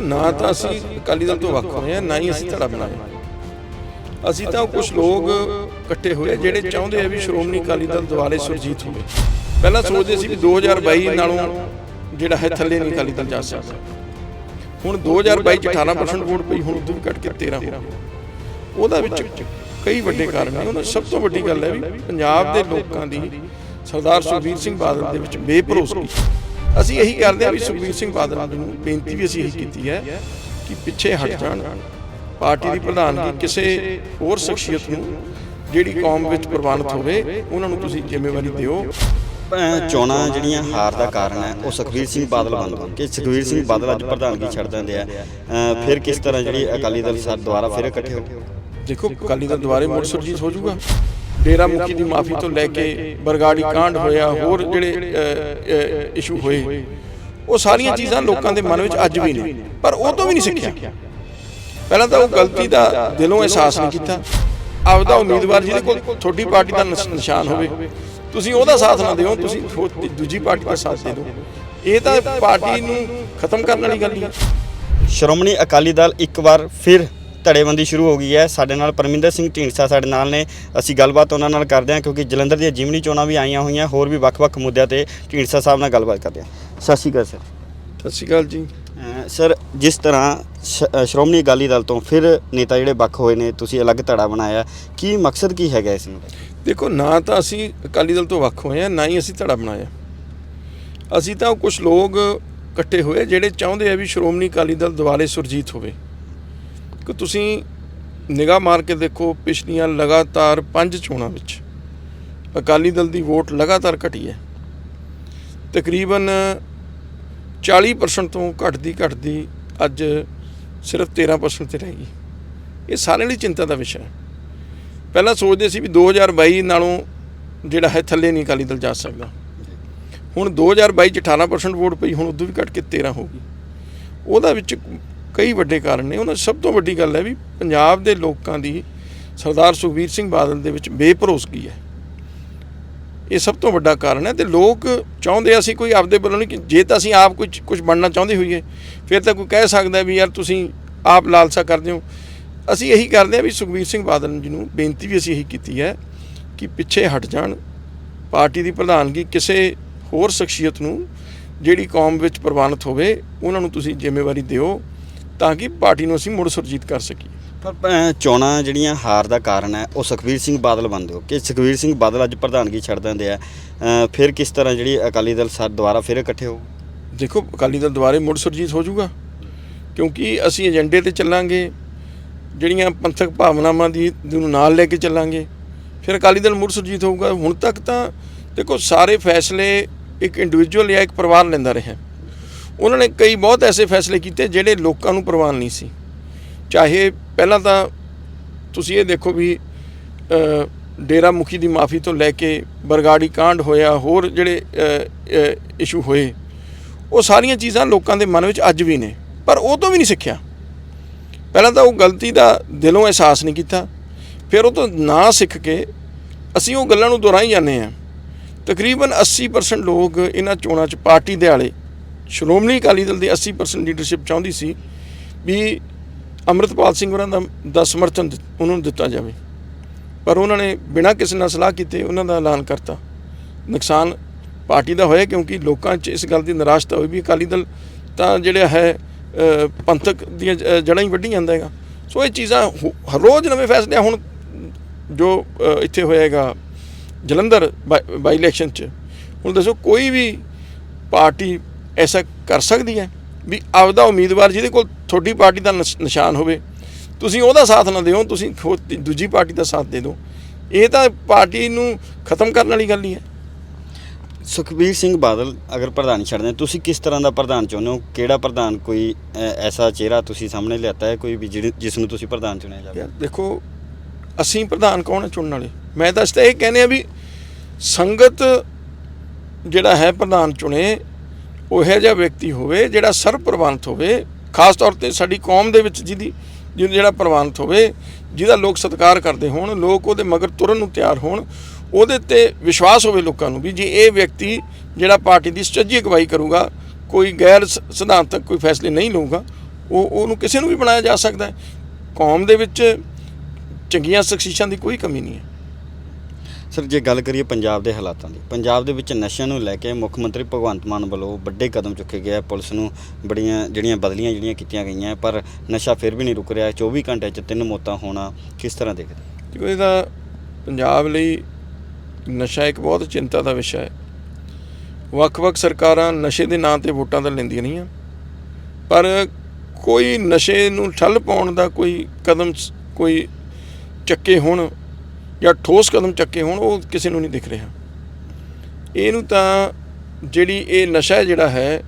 ਦੇਖੋ ਨਾ ਤਾਂ ਅਸੀਂ ਅਕਾਲੀ ਦਲ ਤੋਂ ਵੱਖ ਹੋਏ ਆ ਨਾ ਹੀ ਅਸੀਂ ਧੜਾ ਬਣਾਇਆ ਅਸੀਂ ਤਾਂ ਕੁਝ ਲੋਕ ਇਕੱਠੇ ਹੋਏ ਜਿਹੜੇ ਚਾਹੁੰਦੇ ਆ ਵੀ ਸ਼੍ਰੋਮਣੀ ਅਕਾਲੀ ਦਲ ਦੁਆਲੇ ਸੁਰਜੀਤ ਹੋਵੇ। ਪਹਿਲਾਂ ਸੋਚਦੇ ਸੀ ਵੀ 2022 ਨਾਲੋਂ ਜਿਹੜਾ ਹੈ ਥੱਲੇ ਨਹੀਂ ਅਕਾਲੀ ਦਲ ਜਾ ਸਕਦਾ। ਹੁਣ 2022 ਚ 18% ਵੋਟ ਪਈ, ਹੁਣ ਉਦੋਂ ਵੀ ਘਟ ਕੇ 13 ਹੋ ਗਈ। ਉਹਦਾ ਵਿੱਚ ਕਈ ਵੱਡੇ ਕਾਰਨ ਨੇ। ਉਹਨਾਂ ਸਭ ਤੋਂ ਵੱਡੀ ਗੱਲ ਹੈ ਵੀ ਪੰਜਾਬ ਦੇ ਲੋਕਾਂ ਦੀ ਸਰਦਾਰ ਸੁਖਬੀਰ ਸਿੰਘ ਬਾਦਲ ਦੇ ਵਿੱਚ ਬੇਭਰੋਸਗੀ। ਅਸੀਂ ਇਹੀ ਕਰਦੇ ਹਾਂ ਵੀ ਸੁਖਬੀਰ ਸਿੰਘ ਬਾਦਲ ਨੂੰ ਬੇਨਤੀ ਵੀ ਅਸੀਂ ਇਹੀ ਕੀਤੀ ਹੈ ਕਿ ਪਿੱਛੇ ਹਟ ਜਾਣ। ਪਾਰਟੀ ਦੀ ਪ੍ਰਧਾਨਗੀ ਕਿਸੇ ਹੋਰ ਸ਼ਖਸੀਅਤ ਨੂੰ ਜਿਹੜੀ ਕੌਮ ਵਿੱਚ ਪ੍ਰਵਾਨਿਤ ਹੋਵੇ ਉਹਨਾਂ ਨੂੰ ਤੁਸੀਂ ਜ਼ਿੰਮੇਵਾਰੀ ਦਿਓ। ਚੋਣਾਂ ਜਿਹੜੀਆਂ ਹਾਰ ਦਾ ਕਾਰਨ ਹੈ ਉਹ ਸੁਖਬੀਰ ਸਿੰਘ ਬਾਦਲ ਬਣਦੇ ਕਿ ਸੁਖਬੀਰ ਸਿੰਘ ਬਾਦਲ ਅੱਜ ਪ੍ਰਧਾਨਗੀ ਛੱਡ ਦਿੰਦੇ ਆ। ਫਿਰ ਕਿਸ ਤਰ੍ਹਾਂ ਜਿਹੜੀ ਅਕਾਲੀ ਦਲ ਸਰ ਦੁਬਾਰਾ ਫਿਰ ਇਕੱਠੇ ਹੋ ਦੇਖੋ ਅਕਾਲੀ ਦਲ ਦੁਆਰੇ ਮੁੜ ਸੁਰਜੀਤ ਹੋ ਜਾਊਗਾ। ਡੇਰਾ ਮੁਖੀ ਦੀ ਮਾਫੀ ਤੋਂ ਲੈ ਕੇ ਬਰਗਾੜੀ ਕਾਂਡ ਹੋਇਆ, ਹੋਰ ਜਿਹੜੇ ਇਸ਼ੂ ਹੋਏ, ਉਹ ਸਾਰੀਆਂ ਚੀਜ਼ਾਂ ਲੋਕਾਂ ਦੇ ਮਨ ਵਿੱਚ ਅੱਜ ਵੀ ਨੇ, ਪਰ ਉਹ ਤੋਂ ਵੀ ਨਹੀਂ ਸਿੱਖਿਆ। ਪਹਿਲਾਂ ਤਾਂ ਉਹ ਗਲਤੀ ਦਾ ਦਿਲੋਂ ਅਹਿਸਾਸ ਨਹੀਂ ਕੀਤਾ। ਆਪਦਾ ਉਮੀਦਵਾਰ ਜਿਹਦੇ ਕੋਲ ਤੁਹਾਡੀ ਪਾਰਟੀ ਦਾ ਨਿਸ਼- ਨਿਸ਼ਾਨ ਹੋਵੇ, ਤੁਸੀਂ ਉਹਦਾ ਸਾਥ ਨਾ ਦਿਓ, ਤੁਸੀਂ ਦੂਜੀ ਪਾਰਟੀ ਦਾ ਸਾਥ ਦੇ ਦਿਓ। ਇਹ ਤਾਂ ਪਾਰਟੀ ਨੂੰ ਖਤਮ ਕਰਨ ਵਾਲੀ ਗੱਲ ਹੈ। ਸ਼੍ਰੋਮਣੀ ਅਕਾਲੀ ਦਲ ਇੱਕ ਵਾਰ ਫਿਰ ਧੜੇਬੰਦੀ ਸ਼ੁਰੂ ਹੋ ਗਈ ਹੈ। ਸਾਡੇ ਨਾਲ ਪਰਮਿੰਦਰ ਸਿੰਘ ਢੀਂਡਸਾ ਸਾਡੇ ਨਾਲ ਨੇ। ਅਸੀਂ ਗੱਲਬਾਤ ਉਹਨਾਂ ਨਾਲ ਕਰਦੇ ਹਾਂ ਕਿਉਂਕਿ ਜਲੰਧਰ ਦੀਆਂ ਜਿਮਨੀ ਚੋਣਾਂ ਵੀ ਆਈਆਂ ਹੋਈਆਂ ਹੋਰ ਵੀ ਵੱਖ-ਵੱਖ ਮੁੱਦਿਆਂ ਤੇ ਢੀਂਡਸਾ ਸਾਹਿਬ ਨਾਲ ਗੱਲਬਾਤ ਕਰਦੇ ਹਾਂ। ਸਤਿ ਸ਼੍ਰੀ ਅਕਾਲ ਸਰ। ਸਤਿ ਸ਼੍ਰੀ ਅਕਾਲ ਜੀ। ਸਰ ਜਿਸ ਤਰ੍ਹਾਂ ਸ਼੍ਰੋਮਣੀ ਅਕਾਲੀ ਦਲ ਤੋਂ ਫਿਰ ਨੇਤਾ ਜਿਹੜੇ ਵੱਖ ਹੋਏ ਨੇ ਤੁਸੀਂ ਅਲੱਗ ਧੜਾ ਬਣਾਇਆ। ਕੀ ਮਕਸਦ ਕੀ ਹੈਗਾ ਇਸ ਨੂੰ ਦੇਖੋ ਨਾ ਤਾਂ ਅਸੀਂ ਅਕਾਲੀ ਦਲ ਤੋਂ ਵੱਖ ਹੋਏ ਆ ਨਾ ਹੀ ਅਸੀਂ ਧੜਾ ਬਣਾਇਆ। ਅਸੀਂ ਤਾਂ ਕੁਝ ਲੋਕ ਇਕੱਠੇ ਹੋਏ ਜਿਹੜੇ ਚਾਹੁੰਦੇ ਆ ਵੀ ਸ਼੍ਰੋਮਣੀ ਅਕਾਲੀ ਦਲ ਦੁਆਰੇ ਸੁਰਜੀਤ ਹੋਵੇ। ਕਿ ਤੁਸੀਂ ਨਿਗਾਹ ਮਾਰ ਕੇ ਦੇਖੋ, ਪਿਛਲੀਆਂ ਲਗਾਤਾਰ ਪੰਜ ਚੋਣਾਂ ਵਿੱਚ ਅਕਾਲੀ ਦਲ ਦੀ ਵੋਟ ਲਗਾਤਾਰ ਘਟੀ ਹੈ। ਤਕਰੀਬਨ 40% ਤੋਂ ਘਟਦੀ ਘਟਦੀ ਅੱਜ ਸਿਰਫ 13% ਤੇ ਰਹਿ। ਗਈ ਇਹ ਸਾਰਿਆਂ ਲਈ ਚਿੰਤਾ ਦਾ ਵਿਸ਼ਾ ਹੈ। ਪਹਿਲਾਂ ਸੋਚਦੇ ਸੀ ਵੀ 2022 ਨਾਲੋਂ ਜਿਹੜਾ ਹੈ ਥੱਲੇ ਨਹੀਂ ਅਕਾਲੀ ਦਲ ਜਾ ਸਕਦਾ। ਹੁਣ 2022 ਚ 18% ਵੋਟ ਪਈ, ਹੁਣ ਉਦੋਂ ਵੀ ਘਟ ਕੇ 13 ਹੋ ਗਈ। ਉਹਦਾ ਵਿੱਚ ਕਈ ਵੱਡੇ ਕਾਰਨ ਨੇ। ਉਹਨਾਂ ਸਭ ਤੋਂ ਵੱਡੀ ਗੱਲ ਹੈ ਵੀ ਪੰਜਾਬ ਦੇ ਲੋਕਾਂ ਦੀ ਸਰਦਾਰ ਸੁਖਬੀਰ ਸਿੰਘ ਬਾਦਲ ਦੇ ਵਿੱਚ ਬੇਭਰੋਸਗੀ ਹੈ। ਇਹ ਸਭ ਤੋਂ ਵੱਡਾ ਕਾਰਨ ਹੈ ਤੇ ਲੋਕ ਚਾਹੁੰਦੇ ਅਸੀਂ ਕੋਈ ਆਪਦੇ ਵੱਲੋਂ ਨਹੀਂ ਕਿ ਜੇ ਤਾਂ ਅਸੀਂ ਆਪ ਕੁਝ ਕੁਝ ਬਣਨਾ ਚਾਹੁੰਦੇ ਹੋਈਏ, ਫਿਰ ਤਾਂ ਕੋਈ ਕਹਿ ਸਕਦਾ ਵੀ ਯਾਰ ਤੁਸੀਂ ਆਪ ਲਾਲਸਾ ਕਰਦੇ ਹੋ। ਅਸੀਂ ਇਹੀ ਕਰਦੇ ਹਾਂ ਵੀ ਸੁਖਬੀਰ ਸਿੰਘ ਬਾਦਲ ਜੀ ਨੂੰ ਬੇਨਤੀ ਵੀ ਅਸੀਂ ਇਹੀ ਕੀਤੀ ਹੈ ਕਿ ਪਿੱਛੇ ਹਟ ਜਾਣ। ਪਾਰਟੀ ਦੀ ਪ੍ਰਧਾਨਗੀ ਕਿਸੇ ਹੋਰ ਸ਼ਖਸੀਅਤ ਨੂੰ ਜਿਹੜੀ ਕੌਮ ਵਿੱਚ ਪ੍ਰਵਾਨਿਤ ਹੋਵੇ, ਉਹਨਾਂ ਨੂੰ ਤੁਸੀਂ ਜ਼ਿੰਮੇਵਾਰੀ ਦਿਓ। ਤਾਂ ਕਿ ਪਾਰਟੀ ਨੂੰ ਅਸੀਂ ਮੁੜ ਸੁਰਜੀਤ ਕਰ ਸਕੀਏ। ਪਰ ਚੋਣਾਂ ਜਿਹੜੀਆਂ ਹਾਰ ਦਾ ਕਾਰਨ ਹੈ ਉਹ ਸੁਖਬੀਰ ਸਿੰਘ ਬਾਦਲ ਬਣਦੇ ਹੋ। ਕਿ ਸੁਖਬੀਰ ਸਿੰਘ ਬਾਦਲ ਅੱਜ ਪ੍ਰਧਾਨਗੀ ਛੱਡ ਦਿੰਦੇ ਆ ਫਿਰ ਕਿਸ ਤਰ੍ਹਾਂ ਜਿਹੜੀ ਅਕਾਲੀ ਦਲ ਸਰ ਦੁਬਾਰਾ ਫਿਰ ਇਕੱਠੇ ਹੋ? ਦੇਖੋ ਅਕਾਲੀ ਦਲ ਦੁਆਰੇ ਮੁੜ ਸੁਰਜੀਤ ਹੋ ਜਾਊਗਾ ਕਿਉਂਕਿ ਅਸੀਂ ਏਜੰਡੇ ਤੇ ਚੱਲਾਂਗੇ ਜਿਹੜੀਆਂ ਪੰਥਕ ਭਾਵਨਾਵਾਂ ਦੀ ਨੂੰ ਨਾਲ ਲੈ ਕੇ ਚੱਲਾਂਗੇ ਫਿਰ ਅਕਾਲੀ ਦਲ ਮੁੜ ਸੁਰਜੀਤ ਹੋਊਗਾ। ਹੁਣ ਤੱਕ ਤਾਂ ਦੇਖੋ ਸਾਰੇ ਫੈਸਲੇ ਇੱਕ ਇੰਡੀਵਿਜੂਅਲ ਜਾਂ ਇੱਕ ਪਰਿਵਾਰ ਲੈਂਦਾ ਰਿਹਾ। ਉਹਨਾਂ ਨੇ ਕਈ ਬਹੁਤ ਐਸੇ ਫੈਸਲੇ ਕੀਤੇ ਜਿਹੜੇ ਲੋਕਾਂ ਨੂੰ ਪ੍ਰਵਾਨ ਨਹੀਂ ਸੀ। ਚਾਹੇ ਪਹਿਲਾਂ ਤਾਂ ਤੁਸੀਂ ਇਹ ਦੇਖੋ ਵੀ ਡੇਰਾ ਮੁਖੀ ਦੀ ਮਾਫੀ ਤੋਂ ਲੈ ਕੇ ਬਰਗਾੜੀ ਕਾਂਡ ਹੋਇਆ, ਹੋਰ ਜਿਹੜੇ ਇਸ਼ੂ ਹੋਏ, ਉਹ ਸਾਰੀਆਂ ਚੀਜ਼ਾਂ ਲੋਕਾਂ ਦੇ ਮਨ ਵਿੱਚ ਅੱਜ ਵੀ ਨੇ, ਪਰ ਉਹ ਤੋਂ ਵੀ ਨਹੀਂ ਸਿੱਖਿਆ। ਪਹਿਲਾਂ ਤਾਂ ਉਹ ਗਲਤੀ ਦਾ ਦਿਲੋਂ ਅਹਿਸਾਸ ਨਹੀਂ ਕੀਤਾ, ਫਿਰ ਉਹ ਤੋਂ ਨਾ ਸਿੱਖ ਕੇ ਅਸੀਂ ਉਹ ਗੱਲਾਂ ਨੂੰ ਦੁਹਰਾਈ ਜਾਂਦੇ ਹਾਂ। ਤਕਰੀਬਨ 80% ਲੋਕ ਇਹਨਾਂ ਚੋਣਾਂ 'ਚ ਪਾਰਟੀ ਦੇ ਆਲੇ ਸ਼੍ਰੋਮਣੀ ਅਕਾਲੀ ਦਲ ਦੀ 80% ਲੀਡਰਸ਼ਿਪ ਚਾਹੁੰਦੀ ਸੀ ਵੀ ਅੰਮ੍ਰਿਤਪਾਲ ਸਿੰਘ ਹੋਰਾਂ ਦਾ ਦਾ ਸਮਰਥਨ ਉਹਨਾਂ ਨੂੰ ਦਿੱਤਾ ਜਾਵੇ। ਪਰ ਉਹਨਾਂ ਨੇ ਬਿਨਾਂ ਕਿਸੇ ਨਾਲ ਸਲਾਹ ਕੀਤੇ ਉਹਨਾਂ ਦਾ ਐਲਾਨ ਕਰਤਾ। ਨੁਕਸਾਨ ਪਾਰਟੀ ਦਾ ਹੋਇਆ ਕਿਉਂਕਿ ਲੋਕਾਂ 'ਚ ਇਸ ਗੱਲ ਦੀ ਨਿਰਾਸ਼ਤਾ ਹੋਈ ਵੀ ਅਕਾਲੀ ਦਲ ਤਾਂ ਜਿਹੜਾ ਹੈ ਪੰਥਕ ਦੀਆਂ ਜ- ਜੜ੍ਹਾਂ ਹੀ ਵੱਢੀ ਜਾਂਦਾ ਹੈਗਾ। ਸੋ ਇਹ ਚੀਜ਼ਾਂ ਹੋ- ਹਰ ਰੋਜ਼ ਨਵੇਂ ਫੈਸਲੇ ਹੁਣ ਜੋ ਅ, ਇੱਥੇ ਹੋਏਗਾ ਜਲੰਧਰ ਬਾਈ ਬਾਈ ਇਲੈਕਸ਼ਨ 'ਚ। ਹੁਣ ਦੱਸੋ ਕੋਈ ਵੀ ਪਾਰਟੀ ਐਸਾ ਕਰ ਸਕਦੀ ਹੈ ਵੀ ਆਪਦਾ ਉਮੀਦਵਾਰ ਜਿਹਦੇ ਕੋਲ ਤੁਹਾਡੀ ਪਾਰਟੀ ਦਾ ਨਿਸ਼- ਨਿਸ਼ਾਨ ਹੋਵੇ। ਤੁਸੀਂ ਉਹਦਾ ਸਾਥ ਨਾ ਦਿਓ ਤੁਸੀਂ ਦੂਜੀ ਪਾਰਟੀ ਦਾ ਸਾਥ ਦੇ ਦਿਓ। ਇਹ ਤਾਂ ਪਾਰਟੀ ਨੂੰ ਖਤਮ ਕਰਨ ਵਾਲੀ ਗੱਲ ਹੀ ਹੈ। ਸੁਖਬੀਰ ਸਿੰਘ ਬਾਦਲ ਅਗਰ ਪ੍ਰਧਾਨ ਛੱਡਦੇ ਤੁਸੀਂ ਕਿਸ ਤਰ੍ਹਾਂ ਦਾ ਪ੍ਰਧਾਨ ਚਾਹੁੰਦੇ ਹੋ? ਕਿਹੜਾ ਪ੍ਰਧਾਨ ਕੋਈ ਐਸਾ ਚਿਹਰਾ ਤੁਸੀਂ ਸਾਹਮਣੇ ਲਿਆਤਾ ਹੈ ਕੋਈ ਵੀ ਜਿਸ ਨੂੰ ਤੁਸੀਂ ਪ੍ਰਧਾਨ ਚੁਣਿਆ ਜਾਵੇ? ਦੇਖੋ ਅਸੀਂ ਪ੍ਰਧਾਨ ਕੌਣ ਹੈ ਚੁਣਨ ਵਾਲੇ? ਮੈਂ ਤਾਂ ਇਸ ਤਾਂ ਇਹ ਕਹਿੰਦੇ ਆ ਵੀ ਸੰਗਤ ਜਿਹੜਾ ਹੈ ਪ੍ਰਧਾਨ ਚੁਣੇ ਉਹ ਇਹੋ ਜਿਹਾ ਵਿਅਕਤੀ ਹੋਵੇ ਜਿਹੜਾ ਸਰਵ ਪ੍ਰਵਾਨਿਤ ਹੋਵੇ, ਖਾਸ ਤੌਰ ਤੇ ਸਾਡੀ ਕੌਮ ਦੇ ਵਿੱਚ ਜਿਹਦੀ, ਜਿਹਨੂੰ ਜਿਹੜਾ ਪ੍ਰਵਾਨਿਤ ਹੋਵੇ, ਜਿਹਦਾ ਲੋਕ ਸਤਿਕਾਰ ਕਰਦੇ ਹੋਣ, ਲੋਕ ਉਹਦੇ ਮਗਰ ਤੁਰਨ ਨੂੰ ਤਿਆਰ ਹੋਣ, ਉਹਦੇ ਤੇ ਵਿਸ਼ਵਾਸ ਹੋਵੇ ਲੋਕਾਂ ਨੂੰ ਵੀ ਜੇ ਇਹ ਵਿਅਕਤੀ ਜਿਹੜਾ ਪਾਰਟੀ ਦੀ ਸੁਚੱਜੀ ਅਗਵਾਈ ਕਰੂਗਾ, ਕੋਈ ਗੈਰ ਸ- ਸਿਧਾਂਤਕ ਕੋਈ ਫੈਸਲੇ ਨਹੀਂ ਲਊਗਾ, ਉਹ, ਉਹਨੂੰ ਕਿਸੇ ਨੂੰ ਵੀ ਬਣਾਇਆ ਜਾ ਸਕਦਾ ਹੈ। ਕੌਮ ਦੇ ਵਿੱਚ ਚੰਗੀਆਂ ਸ਼ਖਸੀਸ਼ਾਂ ਦੀ ਕੋਈ ਕਮੀ ਨਹੀਂ ਹੈ। ਸਰ, ਜੇ ਗੱਲ ਕਰੀਏ ਪੰਜਾਬ ਦੇ ਹਾਲਾਤਾਂ ਦੀ, ਪੰਜਾਬ ਦੇ ਵਿੱਚ ਨਸ਼ਿਆਂ ਨੂੰ ਲੈ ਕੇ ਮੁੱਖ ਮੰਤਰੀ ਭਗਵੰਤ ਮਾਨ ਵੱਲੋਂ ਵੱਡੇ ਕਦਮ ਚੁੱਕੇ ਗਏ ਆ। ਪੁਲਿਸ ਨੂੰ ਬੜੀਆਂ, ਜਿਹੜੀਆਂ ਬਦਲੀਆਂ ਜਿਹੜੀਆਂ ਕੀਤੀਆਂ ਗਈਆਂ, ਪਰ ਨਸ਼ਾ ਫਿਰ ਵੀ ਨਹੀਂ ਰੁਕ ਰਿਹਾ। 24 ਘੰਟੇ 'ਚ ਤਿੰਨ ਮੌਤਾਂ ਹੋਣਾ, ਕਿਸ ਤਰ੍ਹਾਂ ਦੇਖਦੇ ਦੇਖੋ, ਇਹਦਾ ਪੰਜਾਬ ਲਈ ਨਸ਼ਾ ਇੱਕ ਬਹੁਤ ਚਿੰਤਾ ਦਾ ਵਿਸ਼ਾ ਹੈ। ਵੱਖ-ਵੱਖ ਸਰਕਾਰਾਂ ਨਸ਼ੇ ਦੇ ਨਾਂ ਤੇ ਵੋਟਾਂ ਤਾਂ ਲੈਂਦੀਆਂ ਨਹੀਂ ਆ, ਪਰ ਕੋਈ ਨਸ਼ੇ ਨੂੰ ਠੱਲ ਪਾਉਣ ਦਾ ਕੋਈ ਕਦਮ ਕੋਈ ਚੱਕੇ ਹੋਣ ਜਾਂ ਠੋਸ ਕਦਮ ਚੱਕੇ ਹੋਣ, ਉਹ ਕਿਸੇ ਨੂੰ ਨਹੀਂ ਦਿਖ ਰਿਹਾ। ਇਹਨੂੰ ਤਾਂ ਜਿਹੜੀ ਇਹ ਨਸ਼ਾ ਜਿਹੜਾ ਹੈ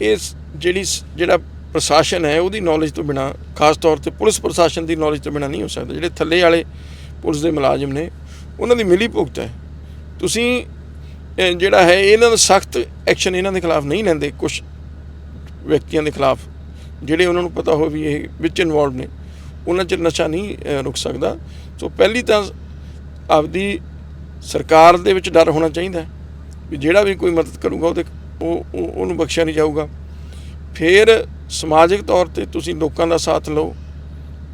ਇਸ ਜਿਹੜੀ ਸ- ਜਿਹੜਾ ਪ੍ਰਸ਼ਾਸਨ ਹੈ, ਉਹਦੀ ਨੌਲੇਜ ਤੋਂ ਬਿਨਾ, ਖਾਸ ਤੌਰ ਤੇ ਪੁਲਿਸ ਪ੍ਰਸ਼ਾਸਨ ਦੀ ਨੌਲੇਜ ਤੋਂ ਬਿਨਾ ਨਹੀਂ ਹੋ ਸਕਦਾ। ਜਿਹੜੇ ਥੱਲੇ ਵਾਲੇ ਪੁਲਿਸ ਦੇ ਮੁਲਾਜ਼ਮ ਨੇ, ਉਹਨਾਂ ਦੀ ਮਿਲੀ ਭੁਗਤ ਹੈ। ਤੁਸੀਂ ਜਿਹੜਾ ਹੈ, ਇਹਨਾਂ ਦਾ ਸਖਤ ਐਕਸ਼ਨ ਇਹਨਾਂ ਦੇ ਖਿਲਾਫ ਨਹੀਂ ਲੈਂਦੇ। ਕੁਝ ਵਿਅਕਤੀਆਂ ਦੇ ਖਿਲਾਫ, ਜਿਹੜੇ ਉਹਨਾਂ ਨੂੰ ਪਤਾ ਹੋ ਵੀ ਇਹ ਵਿੱਚ ਇਨਵੋਲਵ ਨੇ, ਉਹਨਾਂ 'ਚ ਨਸ਼ਾ ਨਹੀਂ ਰੁਕ ਸਕਦਾ। ਸੋ ਪਹਿਲੀ ਤਾਂ ਆਪਦੀ ਸਰਕਾਰ ਦੇ ਵਿੱਚ ਡਰ ਹੋਣਾ ਚਾਹੀਦਾ ਵੀ ਜਿਹੜਾ ਵੀ ਕੋਈ ਮਦਦ ਕਰੂਗਾ ਉਹਦੇ ਉਹ ਉਹ- ਉਹਨੂੰ ਬਖਸ਼ਿਆ ਨਹੀਂ ਜਾਊਗਾ। ਫਿਰ ਸਮਾਜਿਕ ਤੌਰ ਤੇ ਤੁਸੀਂ ਲੋਕਾਂ ਦਾ ਸਾਥ ਲਓ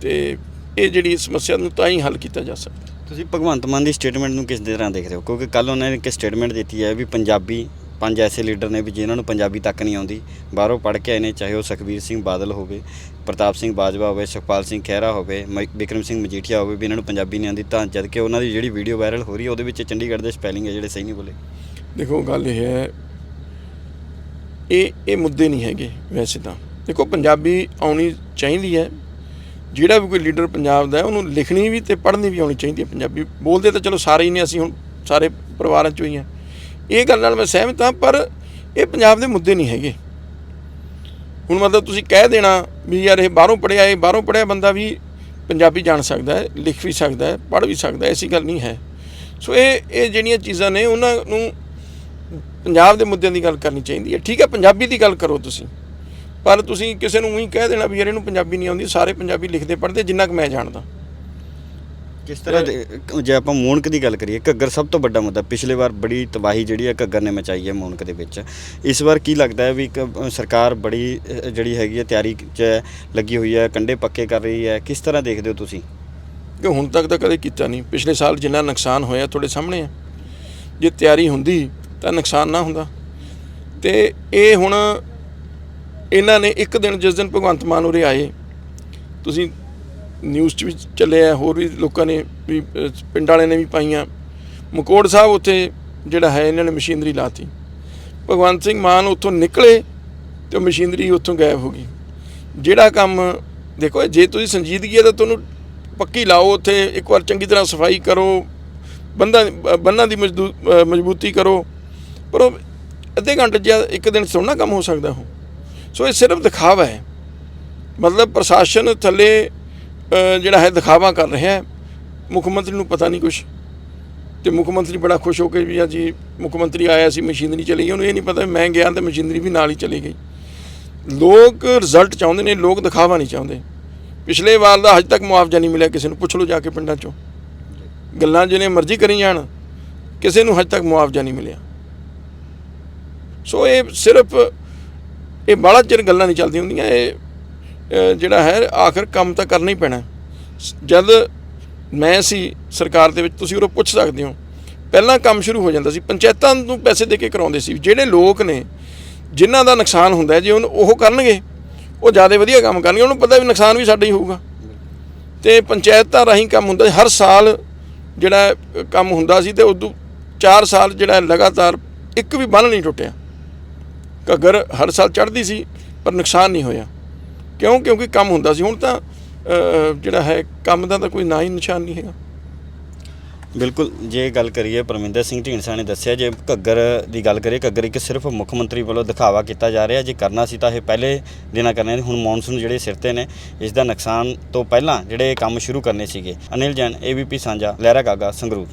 ਤੇ ਇਹ ਜਿਹੜੀ ਸਮੱਸਿਆ ਨੂੰ ਤਾਂ ਹੀ ਹੱਲ ਕੀਤਾ ਜਾ ਸਕਦਾ। ਤੁਸੀਂ ਭਗਵੰਤ ਮਾਨ ਦੀ ਸਟੇਟਮੈਂਟ ਨੂੰ ਕਿਸ ਤਰ੍ਹਾਂ ਦੇਖਦੇ ਹੋ? ਕਿਉਂਕਿ ਕੱਲ ਉਹਨਾਂ ਨੇ ਇੱਕ ਸਟੇਟਮੈਂਟ ਦਿੱਤੀ ਹੈ ਵੀ ਪੰਜਾਬੀ ਪੰਜ ਐਸੇ ਲੀਡਰ ਨੇ ਵੀ ਜਿਨ੍ਹਾਂ ਨੂੰ ਪੰਜਾਬੀ ਤੱਕ ਨਹੀਂ ਆਉਂਦੀ। ਬਾਹਰੋਂ ਪੜ੍ਹ ਕੇ ਆਏ ਨੇ, ਚਾਹੇ ਉਹ ਸੁਖਬੀਰ ਸਿੰਘ ਬਾਦਲ ਹੋਵੇ ਪ੍ਰਤਾਪ ਸਿੰਘ ਬਾਜਵਾ ਹੋਵੇ, ਸੁਖਪਾਲ ਸਿੰਘ ਖਹਿਰਾ ਹੋਵੇ, ਮ- ਬਿਕਰਮ ਸਿੰਘ ਮਜੀਠੀਆ ਹੋਵੇ ਵੀ ਇਹਨਾਂ ਨੂੰ ਪੰਜਾਬੀ ਨਹੀਂ ਆਉਂਦੀ, ਤਾਂ ਜਦ ਕਿ ਉਹਨਾਂ ਦੀ ਜਿਹੜੀ ਵੀਡੀਓ ਵਾਇਰਲ ਹੋ ਰਹੀ ਹੈ, ਉਹਦੇ ਵਿੱਚ ਚੰਡੀਗੜ੍ਹ ਦੇ ਸਪੈਲਿੰਗ ਹੈ ਜਿਹੜੇ ਸਹੀ ਨਹੀਂ ਬੋਲੇ। ਦੇਖੋ, ਗੱਲ ਇਹ ਹੈ, ਇਹ ਇਹ ਮੁੱਦੇ ਨਹੀਂ ਹੈਗੇ ਵੈਸੇ ਤਾਂ। ਦੇਖੋ, ਪੰਜਾਬੀ ਆਉਣੀ ਚਾਹੀਦੀ ਹੈ। ਜਿਹੜਾ ਵੀ ਕੋਈ ਲੀਡਰ ਪੰਜਾਬ ਦਾ ਹੈ, ਉਹਨੂੰ ਲਿਖਣੀ ਵੀ ਤੇ ਪੜ੍ਹਨੀ ਵੀ ਆਉਣੀ ਚਾਹੀਦੀ ਹੈ ਪੰਜਾਬੀ। ਬੋਲਦੇ ਤਾਂ ਚਲੋ ਸਾਰੇ ਹੀ ਨੇ, ਅਸੀਂ ਹੁਣ ਸਾਰੇ ਪਰਿਵਾਰਾਂ ਚੋਂ ਹੀ ਹਾਂ। ਇਹ ਗੱਲ ਨਾਲ ਮੈਂ ਸਹਿਮਤ ਹਾਂ, ਪਰ ਇਹ ਪੰਜਾਬ ਦੇ ਮੁੱਦੇ ਨਹੀਂ ਹੈਗੇ। ਹੁਣ ਮਤਲਬ ਤੁਸੀਂ ਕਹਿ ਦੇਣਾ ਵੀ ਯਾਰ ਇਹ ਬਾਹਰੋਂ ਪੜਿਆ ਇਹ ਬਾਹਰੋਂ ਪੜਿਆ ਬੰਦਾ ਵੀ ਪੰਜਾਬੀ ਜਾਣ ਸਕਦਾ ਹੈ, ਲਿਖ ਵੀ ਸਕਦਾ ਹੈ, ਪੜ੍ਹ ਵੀ ਸਕਦਾ ਹੈ, ਐਸੀ ਗੱਲ ਨਹੀਂ ਹੈ। ਸੋ ਇਹ ਇਹ ਜਿਹੜੀਆਂ ਚੀਜ਼ਾਂ ਨੇ ਉਹਨਾਂ ਨੂੰ ਪੰਜਾਬ ਦੇ ਮੁੱਦਿਆਂ ਦੀ ਗੱਲ ਕਰਨੀ ਚਾਹੀਦੀ ਹੈ। ਠੀਕ ਹੈ, ਪੰਜਾਬੀ ਦੀ ਗੱਲ ਕਰੋ ਤੁਸੀਂ। ਪਰ ਤੁਸੀਂ ਕਿਸੇ ਨੂੰ ਉਹੀ ਕਹਿ ਦੇਣਾ ਵੀ ਯਾਰ ਇਹਨੂੰ ਪੰਜਾਬੀ ਨਹੀਂ ਆਉਂਦੀ, ਸਾਰੇ ਪੰਜਾਬੀ ਲਿਖਦੇ ਪੜ੍ਹਦੇ, ਜਿੰਨਾ ਕੁ ਮੈਂ ਜਾਣਦਾ। ਕਿਸ ਤਰ੍ਹਾਂ ਦੇ- ਜੇ ਆਪਾਂ ਮੂਨਕ ਦੀ ਗੱਲ ਕਰੀਏ ਘੱਗਰ ਸਭ ਤੋਂ ਵੱਡਾ ਮੁੱਦਾ ਪਿਛਲੇ ਵਾਰ ਬੜੀ ਤਬਾਹੀ ਜਿਹੜੀ ਹੈ ਘੱਗਰ ਨੇ ਮਚਾਈ ਹੈ ਮੂਨਕ ਦੇ ਵਿੱਚ। ਇਸ ਵਾਰ ਕੀ ਲੱਗਦਾ ਹੈ ਵੀ ਇੱਕ ਅ, ਸਰਕਾਰ ਬੜੀ ਅ, ਜਿਹੜੀ ਹੈਗੀ ਹੈ ਤਿਆਰੀ 'ਚ ਹੈ, ਲੱਗੀ ਹੋਈ ਹੈ ਕੰਡੇ ਪੱਕੇ ਕਰ ਰਹੀ ਹੈ ਕਿਸ ਤਰ੍ਹਾਂ ਦੇਖਦੇ ਹੋ ਤੁਸੀਂ? ਕਿ ਹੁਣ ਤੱਕ ਤਾਂ ਕਦੇ ਕੀਤਾ ਨਹੀਂ। ਪਿਛਲੇ ਸਾਲ ਜਿੰਨਾ ਨੁਕਸਾਨ ਹੋਇਆ ਤੁਹਾਡੇ ਸਾਹਮਣੇ ਹੈ ਜੇ ਤਿਆਰੀ ਹੁੰਦੀ ਤਾਂ ਨੁਕਸਾਨ ਨਾ ਹੁੰਦਾ। ਤੇ ਇਹ ਹੁਣ ਇਹਨਾਂ ਨੇ ਇੱਕ ਦਿਨ ਜਿਸ ਦਿਨ ਭਗਵੰਤ ਮਾਨ ਉਰੇ ਆਏ ਤੁਸੀਂ ਨਿਊਜ਼ 'ਚ ਵੀ ਚੱਲਿਆ ਹੋਰ ਵੀ ਲੋਕਾਂ ਨੇ ਵੀ ਪਿੰਡ ਵਾਲਿਆਂ ਨੇ ਵੀ ਪਾਈਆਂ। ਮਕੋੜ ਸਾਹਿਬ ਉੱਥੇ ਜਿਹੜਾ ਹੈ, ਇਹਨਾਂ ਨੇ ਮਸ਼ੀਨਰੀ ਲਾਤੀ। ਭਗਵੰਤ ਸਿੰਘ ਮਾਨ ਉੱਥੋਂ ਨਿਕਲੇ ਤੇ ਉਹ ਮਸ਼ੀਨਰੀ ਉੱਥੋਂ ਗਾਇਬ ਹੋ ਗਈ। ਜਿਹੜਾ ਕੰਮ, ਦੇਖੋ ਜੇ ਤੁਸੀਂ ਸੰਜੀਦਗੀ ਹੈ ਤਾਂ ਤੁਹਾਨੂੰ ਪੱਕੀ ਲਾਓ ਉੱਥੇ, ਇੱਕ ਵਾਰ ਚੰਗੀ ਤਰ੍ਹਾਂ ਸਫ਼ਾਈ ਕਰੋ, ਬੰਦਾ, ਬੰਨਾਂ ਦੀ ਮਜ਼ਦੂ- ਮਜ਼ਬੂਤੀ ਕਰੋ। ਪਰ ਉਹ ਅੱਧੇ ਘੰਟੇ ਜਾਂ ਇੱਕ ਦਿਨ 'ਚ ਥੋੜ੍ਹਾ ਕੰਮ ਹੋ ਸਕਦਾ ਉਹ। ਸੋ ਇਹ ਸਿਰਫ ਦਿਖਾਵਾ ਹੈ। ਮਤਲਬ ਪ੍ਰਸ਼ਾਸਨ ਥੱਲੇ ਜਿਹੜਾ ਹੈ ਦਿਖਾਵਾ ਕਰ ਰਿਹਾ ਹੈ। ਮੁੱਖ ਮੰਤਰੀ ਨੂੰ ਪਤਾ ਨਹੀਂ ਕੁਝ ਤੇ ਮੁੱਖ ਮੰਤਰੀ ਬੜਾ ਖੁਸ਼ ਹੋ ਕੇ ਵੀ ਆ ਜੀ ਮੁੱਖ ਮੰਤਰੀ ਆਇਆ ਸੀ, ਮਸ਼ੀਨਰੀ ਚਲੀ ਗਈ। ਉਹਨੂੰ ਇਹ ਨਹੀਂ ਪਤਾ ਮੈਂ ਗਿਆ ਤੇ ਮਸ਼ੀਨਰੀ ਵੀ ਨਾਲ ਹੀ ਚਲੀ ਗਈ। ਲੋਕ ਰਿਜ਼ਲਟ ਚਾਹੁੰਦੇ ਨੇ, ਲੋਕ ਦਿਖਾਵਾ ਨਹੀਂ ਚਾਹੁੰਦੇ। ਪਿਛਲੇ ਵਾਰ ਦਾ ਹਜੇ ਤੱਕ ਮੁਆਵਜ਼ਾ ਨਹੀਂ ਮਿਲਿਆ ਕਿਸੇ ਨੂੰ। ਪੁੱਛ ਲਓ ਜਾ ਕੇ ਪਿੰਡਾਂ 'ਚੋਂ। ਗੱਲਾਂ ਜਿਹਨੇ ਮਰਜ਼ੀ ਕਰੀ ਜਾਣ, ਕਿਸੇ ਨੂੰ ਹਜੇ ਤੱਕ ਮੁਆਵਜ਼ਾ ਨਹੀਂ ਮਿਲਿਆ। ਸੋ ਇਹ ਸਿਰਫ, ਇਹ ਬਾਹਲਾ ਚਿਰ ਗੱਲਾਂ ਨਹੀਂ ਚੱਲਦੀਆਂ ਹੁੰਦੀਆਂ। ਇਹ ਜਿਹੜਾ ਹੈ, ਆਖਰ ਕੰਮ ਤਾਂ ਕਰਨਾ ਹੀ ਪੈਣਾ ਸ- ਜਦ ਮੈਂ ਸੀ ਸਰਕਾਰ ਦੇ ਵਿੱਚ, ਤੁਸੀਂ ਉਹ ਪੁੱਛ ਸਕਦੇ ਹੋ। ਪਹਿਲਾਂ ਕੰਮ ਸ਼ੁਰੂ ਹੋ ਜਾਂਦਾ ਸੀ। ਪੰਚਾਇਤਾਂ ਨੂੰ ਪੈਸੇ ਦੇ ਕੇ ਕਰਾਉਂਦੇ ਸੀ। ਜਿਹੜੇ ਲੋਕ ਨੇ, ਜਿਨ੍ਹਾਂ ਦਾ ਨੁਕਸਾਨ ਹੁੰਦਾ ਜੇ ਉਹਨੂੰ ਉਹ ਕਰਨਗੇ, ਉਹ ਜ਼ਿਆਦਾ ਵਧੀਆ ਕੰਮ ਕਰਨਗੇ। ਉਹਨੂੰ ਪਤਾ ਵੀ ਨੁਕਸਾਨ ਵੀ ਸਾਡਾ ਹੀ ਹੋਊਗਾ। ਤੇ ਪੰਚਾਇਤਾਂ ਰਾਹੀਂ ਕੰਮ ਹੁੰਦਾ ਹਰ ਸਾਲ ਜਿਹੜਾ ਕੰਮ ਹੁੰਦਾ ਸੀ ਤੇ ਉਦੋਂ 4 ਸਾਲ ਜਿਹੜਾ ਲਗਾਤਾਰ ਇੱਕ ਵੀ ਬੰਨ ਨਹੀਂ ਟੁੱਟਿਆ। ਘੱਗਰ ਹਰ ਸਾਲ ਚੜ੍ਹਦੀ ਸੀ, ਪਰ ਨੁਕਸਾਨ ਨਹੀਂ ਹੋਇਆ। ਕਿਉਂ? ਕਿਉਂਕਿ ਕੰਮ ਹੁੰਦਾ ਸੀ। ਹੁਣ ਤਾਂ ਜਿਹੜਾ ਹੈ, ਕੰਮ ਦਾ ਤਾਂ ਕੋਈ ਨਾ ਹੀ ਨਿਸ਼ਾਨ ਨਹੀਂ ਹੈਗਾ। ਬਿਲਕੁਲ, ਜੇ ਗੱਲ ਕਰੀਏ, ਪਰਮਿੰਦਰ ਸਿੰਘ ਢੀਂਡਸਾ ਨੇ ਦੱਸਿਆ, ਜੇ ਘੱਗਰ ਦੀ ਗੱਲ ਕਰੀਏ, ਘੱਗਰ ਇੱਕ ਸਿਰਫ ਮੁੱਖ ਮੰਤਰੀ ਵੱਲੋਂ ਦਿਖਾਵਾ ਕੀਤਾ ਜਾ ਰਿਹਾ। ਜੇ ਕਰਨਾ ਸੀ ਤਾਂ ਇਹ ਪਹਿਲੇ ਦਿਨਾਂ ਕਰਨੇ ਸੀ। ਹੁਣ ਮੌਨਸੂਨ ਜਿਹੜੇ ਸਿਰ ਤੇ ਨੇ, ਇਸ ਦਾ ਨੁਕਸਾਨ ਤੋਂ ਪਹਿਲਾਂ ਜਿਹੜੇ ਕੰਮ ਸ਼ੁਰੂ ਕਰਨੇ ਸੀਗੇ। ਅਨਿਲ ਜੈਨ ਏਬੀਪੀ ਸਾਂਝਾ, ਲਹਿਰਾ ਗਾਗਾ, ਸੰਗਰੂਰ।